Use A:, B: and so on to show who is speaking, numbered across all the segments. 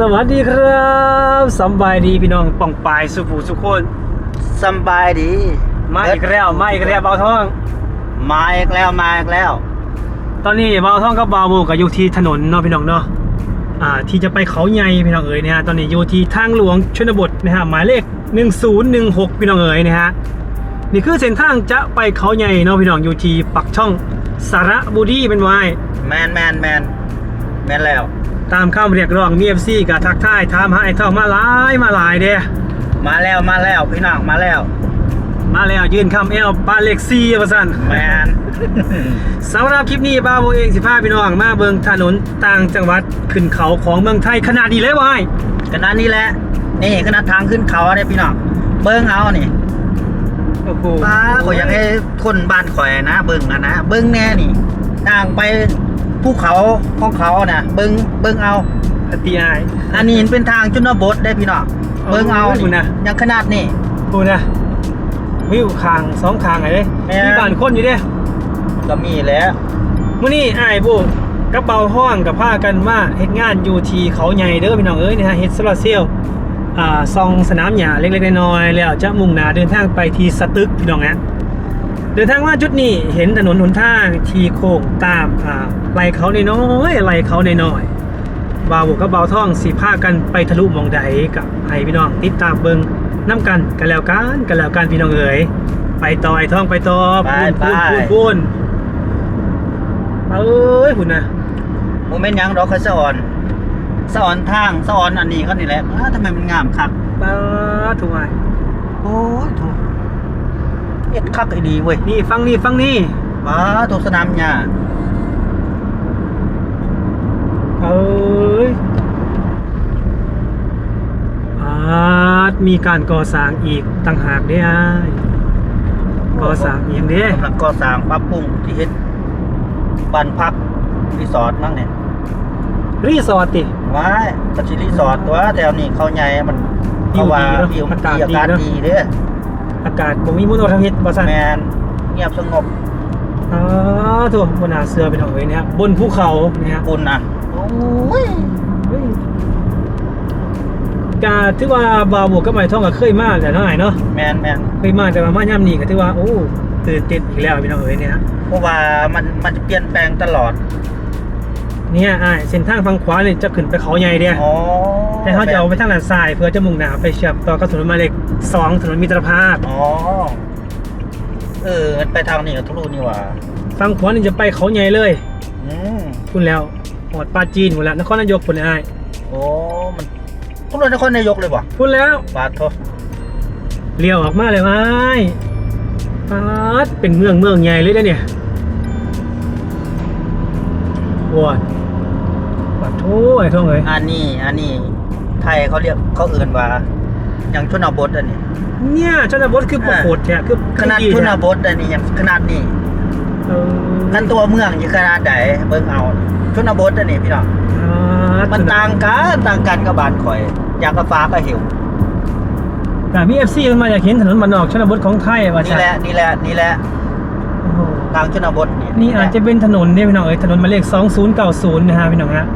A: สวัสดีครับสำบายดีพี่น้องป่องปายสุภูสุขคน
B: สำบายดี
A: มาอีกแล้วมาอีกแล้วเบาทอง
B: มาอีกแล้วมาอีกแล้ว
A: ตอนนี้เบาทองกับเบาโบกับอยู่ที่ถนนเนาะพี่น้องเนาะอ่าที่จะไปเขาใหญ่พี่น้องเอ๋ยนะฮะตอนนี้อยู่ที่ทางหลวงชนบทนะฮะหมายเลข 1016พี่น้องเอ๋ยนะฮะนี่คือเส้นทางจะไปเขาใหญ่เนาะพี่น้องอยู่ที่ปักช่องสระบุรีเป็นไว้
B: แมนแมนแมนแมนแล้ว
A: ตามคำเรียกร้องมีเอฟซีกับทักทายถามหาไอ้ทองมาหลายมาหลายเด้
B: มาแล้วมาแล้วพี่น้องมาแล้ว
A: มาแล้วยืนคำเอลปานเล็กซีประสัน
B: แมน
A: สำหรับคลิปนี้บ้าโบเองสิพาพี่น้องมาเบิงถนนต่างจังหวัดขึ้นเขาของเมืองไทยขนาดนี้เลยวาย
B: ขนาดนี้แหละนี่ขนาดทางขึ้นเขาเนี่ยพี่น้องเบิ้งเอานี่
A: โอ้โห
B: ป้าขอยอยากให้คนบ้านข่อยนะ เบิ้งนะนะเบิ้งแน่นี่ต่างไป ภูเขาของเขาน่ะ เบิ้งเบิ้งเอา
A: ตีอาย
B: อันนี้เป็นทางจุนบทได้พี่น้องเบิ้งเอา
A: โอ้ยนะ
B: ยังขนาดนี้
A: พูดนะวิวคางสองคางไงเด้
B: แม่
A: มีบ้านคนอยู่เด้
B: ก็มีแล้ว
A: มื่อนี้อ้ายโบกระเป๋าห้องกับผ้ากันมาเฮ็ดงานอยู่ที่เขาใหญ่เด้อพี่น้องเอ้ยนะฮะเฮ็ดโซลาร์เซลล์อ่าซองสนามหญ้าเล็กๆน้อยๆแล้วจะมุ่งหน้าเดินทางไปที่สตึกพี่น้องนะ เดินทางมาจุดนี้เห็นถนนหนทางทีโค้งตามอ่าไหลเขาในน้อยๆไหลเขาในน้อยๆบาวบกับเบาวท่องสีผ้ากันไปทะลุหมองใดกับให้พี่น้องติดตามเบิงน้ำกันกันแล้วกันกันแล้วกันพี่น้องเอ๋ยไปต่อไอ้ท่องไปต่อ
B: ไป
A: พูน
B: ไป
A: พูนพูนพูนเอ้ยคุณนะ
B: โมเมนต์ยังดอกเขาสะออนสะออนทางสะออนอันนี้เขานี่แหละอ้าทำไมมันงามคัก
A: ป้าถูกไหม
B: โอ้ยถูก เอ็ดคักไอ้ดีเว้ย
A: นี่ฟังนี่ฟังนี่
B: ป้าถูกสนามหญ้า
A: เอ้ยอาจมีการก่อสร้างอีกต่างหากได้อ้ายก่อสร้างอีกเด้
B: กำลังก่อสร้างปรับปรุงที่เฮ็ดบ้านพักรีสอร์ทมั้งเนี่ย
A: รีสอร์ทติ
B: ว้ายปัจจิรีสอร์ทตัวแถวนี้เขาใหญ่มัน
A: วิ
B: เขา
A: ว
B: ว่า
A: ดีเนอะ
B: วิว
A: อากาศ
B: อากาศ
A: ดีเนอะ
B: ดีเด้อ
A: อากาศบ่มีมลพิษบ่ซั่น
B: แมนเงียบสงบ
A: อ๋อโถูกบนหนาเสือเป็นของเอ้ยเนี่ยบนภูเขาเนี่ย
B: อุ่นอะโอ้ย
A: เฮ้ยกาถือว่าบาวบวกกับไม้ท่องก็เคยมาแต่น้อยเนาะ
B: แมนแมน
A: เคยมาแต่ว่ามาย่ำนี้ก็ถือว่าโอ้ตื่นเต้นอีกแล้วพี่น้องเอ้ยเนี่ย
B: เพราะว่ามันมันจะเปลี่ยนแปลงตลอด
A: เนี่ยอ้ายเส้นทางฝั่งขวาเนี่ยจะขึ้นไปเขาใหญ่เด้
B: อ๋อ
A: แต่เขาจะเอาไปทางด้านซ้ายเพื่อจะมุ่งหน้าไปเชื่อมต่อกับถนนหมายเลข สองถนนมิตรภาพ
B: อ๋อ เออมันไปทางนี้กับทุลุนี่หว่า
A: ฝั่งขวานี่จะไปเขาใหญ่เลย
B: อืม
A: คุณแล้วหอดปลาจีนหมดแล้วนครนายกคุณอ้าย
B: โอ้มันทุลุนครนายกเลยบ่
A: คุณแล้ว
B: บาทโท
A: เลี้ยวออกมาเลยไอ้ายปาดเป็นเมืองเมืองใหญ่เลยนะเนี่ยปวดปวดโถ่ไอ้ท่องเอ้ย
B: อันนี้ อันนี้ ไทยเขาเรียกเขาเอื่นว่า อย่างชนบทอันนี้
A: เนี่ยชนบทคือปวดโคตรแท้คือ
B: ขนาด
A: คือ
B: ชน
A: แท้
B: บทอันนี้อย่างขนาดนี้
A: เออ
B: ขันตัวเมืองอยู่ขนาดไหนเบิ่งเอาชนบทอันนี้พี่น้อง
A: ปาด
B: มันต่างกันต่างกันกับบ้านข่อย อยากกระฟ้าก็หิว
A: แต่มีเอฟซีมันมาอยากเห็นถนนมันออกชนบทของไทยว่า
B: นี่แหละนี่แหละนี่แหละ
A: โอ้โห
B: ทางชนบทนี่
A: นี่อาจจะเป็นถนนเนี่ยพี่น้องเอ้ยถนนหมายเลข2090นะฮะพี่น้องฮะ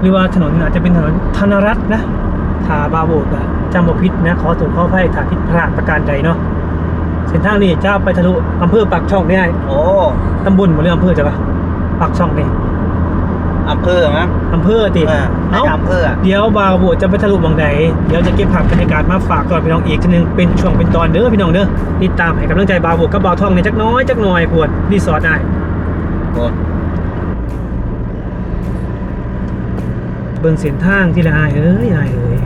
A: หรือว่าถนนอาจจะเป็นถนนธนรัตน์นะ ถ้าบาโบกอะจำบ่ผิดนะขอตรวจข้อไพ่ถ้าผิดพลาดประการใดเนาะเส้นทางนี้จะไปทะลุอำเภอปากช่องได้
B: โอ้
A: ตำบลบ่เรื่องอำเภอจ้ะปะปากช่องนี่
B: อำเภอมั้ง
A: อำเภอติ
B: เออใน
A: เอ้า
B: อำเภออะ
A: เดี๋ยวบาโบจะไปทะลุหมองใดเดี๋ยวจะเก็บภาพบรรยากาศมาฝากก่อนพี่น้องอีกทีหนึงเป็นช่วงเป็นตอนเด้อพี่น้องเด้อติดตามให้กำลังใจบาโบกับบาวทองในจักน้อยจักหน่อยปวดรีสอร์ทได้
B: โอ้
A: เบิ่งเส้นทางที่ละอายเอ้ยอายเอ้ย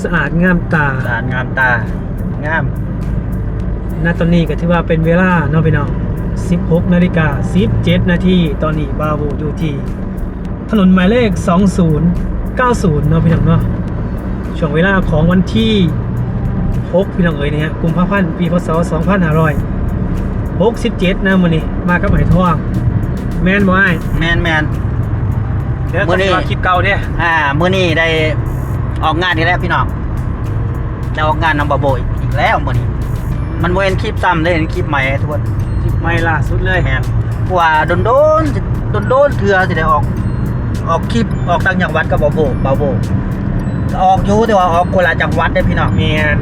A: สะอาดงามตา
B: สารงามตา งาม
A: ณตอนนี้ก็ถือว่าเป็นเวลาเนาะพี่น้อง 16นาฬิกา17นาทีตอนนี้บาโวอยู่ที่ถนนหมายเลข 2090 เนาะพี่น้องเนาะช่วงเวลาของวันที่ 6 พี่น้องเอ๋ยเนี่ยกุมภาพันธ์ปีพศ 2567นะมื้อนี้มากับไหมทอง แม่นบ่อ้าย
B: แมนแมน
A: เดี๋ยว
B: มื้อนี้
A: คลิปเก่าเด้
B: อ่ามื้อนี้ได้ออกงานอีกแล้วพี่น้องได้ออกงานนำบาโบยอีกแล้วมื้อนี้ มันบ่เห็นคลิปซ้ำเลยเห็นคลิปใหม่ทุกคน
A: คลิปใหม่ล่าสุดเลย
B: แมนเพราะว่าโดนโดนโดนโดนๆเถื่อสิได้ออก อออกคลิปออกต่างจังหวัดกับบาโบบาโบออกอยู่แต่ว่าออกคนละจังหวัดเด้พี่น้อง
A: เมียน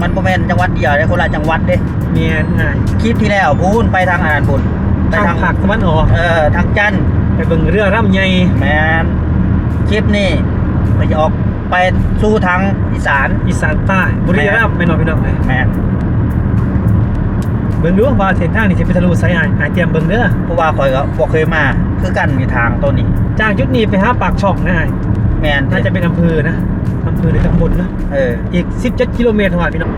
B: มันบ่แม่นจังหวัดเดียวเด้คนละจังหวัดเด้
A: เมียนง่าย
B: คลิปที่แล้วพูนไปทางอานันบุญไป
A: ทาง
B: ทาง
A: ภาคตะวันออก
B: เออทางจันทร์
A: ไปเบิ่งเรือร่ำใหญ่
B: แมนคลิปนี้ไปจะออกไปสู่ทางอีสาน
A: อีสานใต้บุรีรัมย์แม่นบ่พี่น้องเอ้ย
B: แมน
A: เบิ่งดูว่าเส้นทางนี่สิไปทะลุไสอ้ายอ้ายเตรียมเบิ่งเด้อ
B: เพราะว่าข่อยก็บ่เคยมาคือกันมีทางตัวนี้
A: จากจุดนี้ไปหาปากช่องนะอ้าย
B: แมน
A: น่าจะเป็นอำเภอนะอำเภอในตำบลนะ
B: เออ
A: อีก 17 กิโลเมตรเท่านั้นพี่น้อง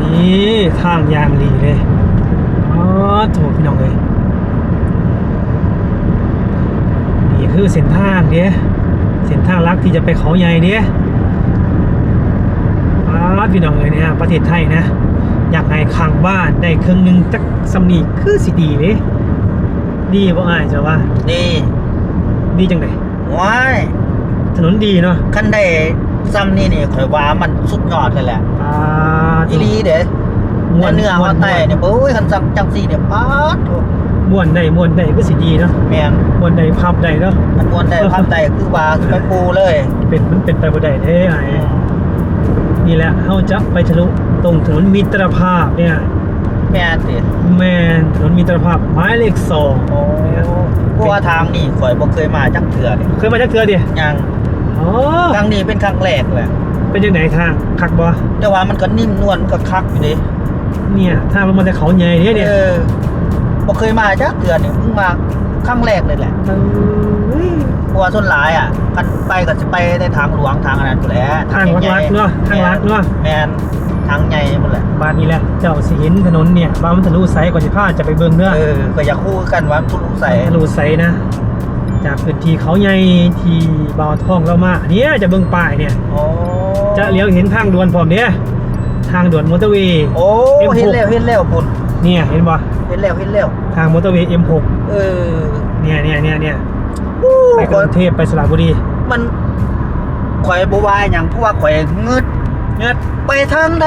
A: นี่ทางยางดีเลยอ๋อโถพี่น้องเลย นี่ คือเส้นทางเนี้ยเส้นทางลักที่จะไปเขาใหญ่เนี้ยอ๋อพี่น้องเลยเนี่ยประเทศไทยนะ อยากให้ข้างบ้านได้เครื่องหนึงจักสำนีคือสิดีเลยดีบ่อายจะว่า
B: นี่
A: ดีจังได
B: ว้าย
A: ถนนดีเนาะ
B: คันได้ซ้ำนี่นี่ข่อยว่ามันสุดยอดเลยแหละ
A: อ่า
B: อีหลีเด้เนื้อเนื้อว่าแต่เนี่ยโอ้ยคันจังจังซี่เนี่ยป๊าดโถ่
A: ม่วนได้ม่วนได้ก็สิดีเนาะ
B: แมน
A: ม่วนได้พับได้เนาะ
B: มันมวนได้ภาพใดคือว่าไปปูเลย
A: เป็นมันเป็นไปบ่ได้เด้ไอ้นี่แหละเฮาจะไปทะลุตรงถนนมิตรภาพเนี่ย
B: แม่นสิ
A: แม่นถนนมิตรภาพหมายเลขสอง
B: โอ้เพราะว่าทางนี่ข่อยบ่เคยมาจักเถื่อเลย
A: เคยมาจักเทื่อดิ
B: ยัง
A: อ๋อ
B: ครั้งนี้เป็นครั้งแรกเลย
A: เป็นจังไหนทางคักบ่
B: แต่ว่ามันก็นิ่มนวลมันก็คักอยู่ดิ
A: เนี่ยทางลงมาจากเขาใหญ่เนี่ยเนี่ย
B: เออ บ่เคยมาจักเถื่อนี่เพิ่งมาครั้งแรกเลยแหละ
A: เอ้ย
B: เพราะว่าส่วนหลายอะคันไปก็สิไปในทางหลวงทางอันนั้นอยู่แหล้ว
A: ทางลัดๆเนาะทางลัดเนาะ
B: แม่นทางใหญ่หมดแหละ
A: บ้านนี้แหละเจ้าสิเห็นถนนเนี่ยบ้านมันทะลุไสก่อนสิพาจะไปเบิ่งเด้อ
B: เออก็อยากคู่กันว่าทุลุใส่
A: ทะลุไสนะจากพื้นที่เขาใหญ่ที่บ่าวทองเรามาเนี่ยจะเบิ่งป้ายเนี่ย
B: โอ้
A: จะเลี้ยวเห็นทางด่วนพร้อมเนี่ยทางด่วนมอเตอร์เวย์
B: โอ้
A: M6
B: เห็นแล้วเห็นแล้วพุ่น
A: เนี่ยเห็นบ่
B: เห็นแล้วเห็นแล้ว
A: ทางมอเตอร์เวย์ M6
B: เออ
A: เนี่ยเนี่ยเนี่ยเนี่ย
B: อู้
A: ไปกรุงเทพไปสระบุรี
B: มันข่อยบ่ว่าหยังเพราะว่าข่อยงึด
A: เงิด
B: ไปทางไหน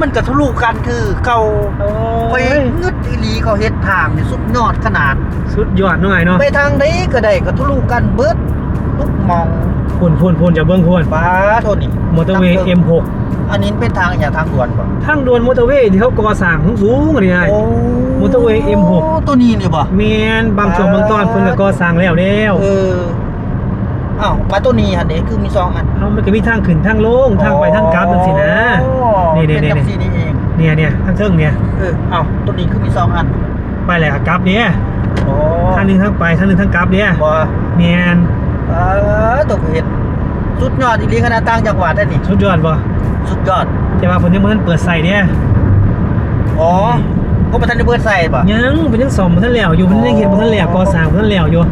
B: มันก็ทะลุกันคือเก่า
A: โอ้
B: ไป
A: ย
B: งึดอีหลีเขาเฮ็ดทางนี่สุดยอดขนาด
A: สุดยอดหน่อยเนาะ
B: ไปทางไหนก็ได้ก็ทะลุกันเบิดทุกหมอง
A: พูนพูนพูนจะเบิ้งพูน
B: ฟ้าโทษนี่
A: มอเตอร์เวย์ M6
B: อันนี้เป็นทางอย่างทางด่วนป่ะ
A: ทางด่วนมอเตอร์เวย์ที่เขาก่อสร้างสูงๆอะไรไง
B: โอ้
A: มอเตอร์เวย์ M6
B: ตัวนี้นี่ป่ะ
A: แมนบางช่วงบางตอนเพิ่นก็ก่อสร้างแล้วแล้ว
B: เอออ้าวมาตัวนี้ฮะเด็คือมีสองอัน
A: เอามันก็มีทางขึ้นทางลงทางไปทางกลับจังซี่นะนี่
B: นี่
A: นี่
B: นี่
A: นี่
B: นี่นี่เอง
A: เนี่ยเนี่ยทางเทิงเนี่ย
B: เอออ้าวตัวนี้คือมีสองอัน
A: ไปแหละกลับเนี่ย
B: โอ้
A: ทางหนึงทางไปทางหนึงทางกลับเนี่ย
B: บ่
A: แมน
B: เออตัวเห็ดสุดยอดอีหลีขนาดต่างจังหวัดได้นี่
A: สุดยอดบ่
B: สุดยอด
A: แต่ว่าเพิ่นยังบ่ทันเปิดใส่เนี่ย
B: อ๋อ ก็มาทันได้เปิดใส่ป่ะ
A: ยังเพิ่นยังซ่อมบ่ทันแล้วอยู่เพิ่นยังเฮ็ดบ่ทันแล้วก่อสร้างบ่ทันแล้วอยู่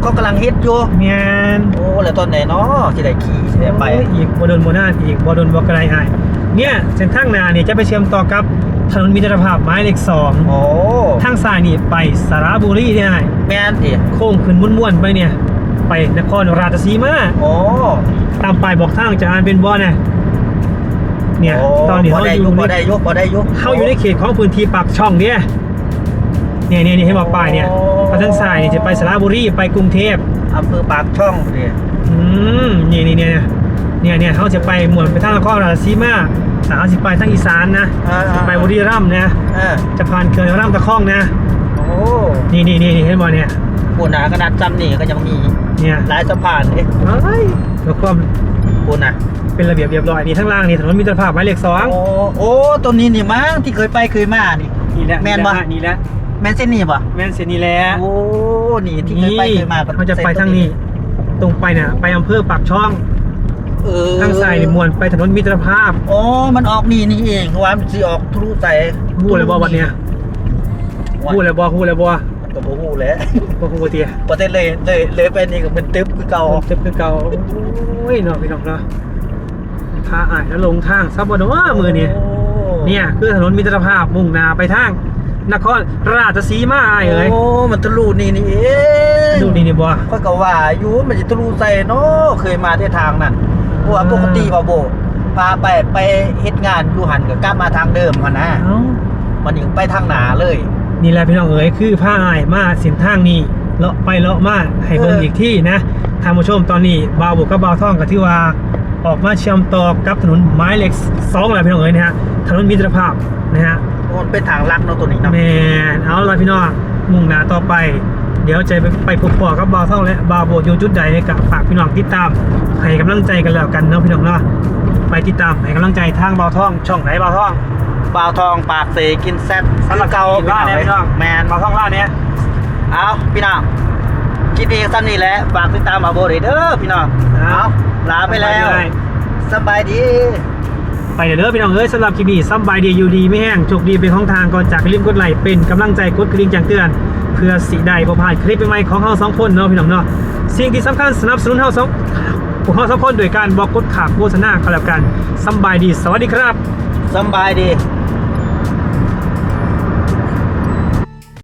B: เขากำลังเฮ็ดอยู่
A: แมน
B: โอ้แล้วตอนไหนเนาะสิได้ขี่สิได้ไป
A: โอ้ยอีกบ่โดนบ่นานอีกบ่โดนบ่ไกลหายเนี่ยเส้นทางหน้าเนี่ยจะไปเชื่อมต่อกับถนนมิตรภาพหมายเลข2
B: โอ้
A: ทางซ้ายนี่ไปสระบุรีได้
B: แม่นติ
A: โค้งขึ้นม่วนๆไปเนี่ย ไปนครราชสีมา
B: โอ้
A: ตามป้ายบอกทางจะอ่านเป็นบ่เนี่ย เนี่ย
B: โต
A: อนนี้
B: บ่
A: เขา
B: ได้
A: อยู่
B: บ่
A: ใน
B: ได้ยกบ่ได้ยก
A: เขาอยู่ในเขตของพื้นที่ปากช่องเนี่ยเนี่ยเนี่ยเนี่ยให้บอกป้ายเนี่ย
B: โอ้
A: ไปทางซ้ายนี่จะไปสระบุรีไปกรุงเทพ
B: อำเภอปากช่องดิ
A: อืมนี่นี่เนี่ยเนี่ยเนี่ยเขาจะไปหมวนไปทางนครราชสีมาแต่เขาจะไปทางอีสานนะ
B: อ่า
A: จะไปบุรีรัมย์นะ
B: เออ
A: จะผ่านเขื่อนลำตะคองนะ
B: โอ้
A: นี่นี่นี่เห็นบ่เนี่ย
B: ปูนาขนาดจำนี่ก็ยังมี
A: เนี่ย
B: หลายสะพานเด้
A: เอ้ยแล้วก็
B: ปูนา
A: เป็นระเบียบเรียบร้อยนี่ทั้งล่างนี่ถนนมิตรภาพหมายเลขสอง
B: โอ้โอ้ตัวนี้นี่มั้งที่เคยไปเคยมานี่
A: นี่แหละ
B: แม่นบ่
A: นี่แหละ
B: แม่นเส้นนี่ป่ะ
A: แม่นเซนี่แหละ
B: โอ้นี่ที่เคยไปเคยมาก็
A: เขาจะไปทางนี้ ตรงไปน่ะไปอำเภอปากช่อง
B: เออ
A: ทางซ้ายนี่มวนไปถนนมิตรภาพ
B: โอ้มันออกนี่นี่เองเพราะว่ามันสิออกทะลุใส่
A: พูดเลยบ่วันเนี้ยพูดเลยบ่พูดเลยบ่
B: ก็บ่ฮู้แหล้ว
A: บ่พูดเตีย
B: ประเทศเลยเลยเลยไปนี่ก็มันตึ๊บคือเก่า
A: เจ็บคือเก่าโอ้ยเนาะพี่น้องเนาะ พาอ่ายแล้วลงทางซับบ่เนาะมือนี่
B: โอ้
A: เนี่ยคือถนนมิตรภาพมุ่งหน้าไปทางนครราชสีมาอ้ายเอ้ย
B: โอ้ มันทะลุนี่นี่เอง
A: ดูนี่นี่บ่
B: ข้อยก็ว่าอยู่มันจะทะลุใส่เนาะเคยมาที่ทางนั้นเพราะว่าปกติบ่โบพาไปไปเฮ็ดงานอยู่หันก็กลับมาทางเดิมหั่นนะ
A: เอ้า
B: มันยังไปทางหนาเลย
A: นี่แหละพี่น้องเอ๋ยคือผ้าอายมาเส้นทางนี้เลาะไปเลาะมาให้เบิ่ง
B: เอออี
A: อีกที่นะท่านผู้ชมตอนนี้บาวบุกกับบาวท่องกับที่ว่า ออกมาเชื่อมต่อกับถนนไม้เหล็กสองอะไรพี่น้องเอ้ยนะฮะถนนมิตรภาพนะฮะ
B: มันเป็นทางลักเนาะตัวนี้เนาะ
A: แมนเอาละพี่น้องมุ่งหน้าต่อไป เดี๋ยวจะไปไปพบปะกับบาวท่องและบาวโบอยู่จุดใดกับฝากพี่น้องติดตามให้กำลังใจกันแล้วกันเนาะพี่น้องเนาะไปติดตามให้กำลังใจทางบาวท่อง ช่องไหนบาวท่อง
B: บ่าวทองปากเสกินแซ่บ
A: สำหรับ
B: เก่า
A: ล่าเนี่ยพี่น้อง
B: แมน
A: บาวท่องล่าเนี่ย
B: เอาพี่น้องคลิปนี้ก็ซ้ำนี่แหละฝากติดตามบ่าวโบด้วยเด้อพี่น้องเอา ลาไปแล้ว สบายดี
A: ไปเดี๋ยวเด้อพี่น้องเอ้ยสำหรับคลิปนี้ซ้ำบายดีอยู่ดีไม่แห้งโชคดีเป็นของทางก่อนจากอย่าลืมกดไลค์เป็นกำลังใจกดกระดิ่งแจ้งเตือน เพื่อสิได้บ่พลาดคลิปใหม่ๆของเราสองคนเนาะพี่น้องเนาะสิ่งที่สำคัญสนับสนุนเราสองพวกเราสองคนโดยการบอกกดขาโฆษณาก็แล้วกันสำบายดี สวัสดีครับ
B: สบายดี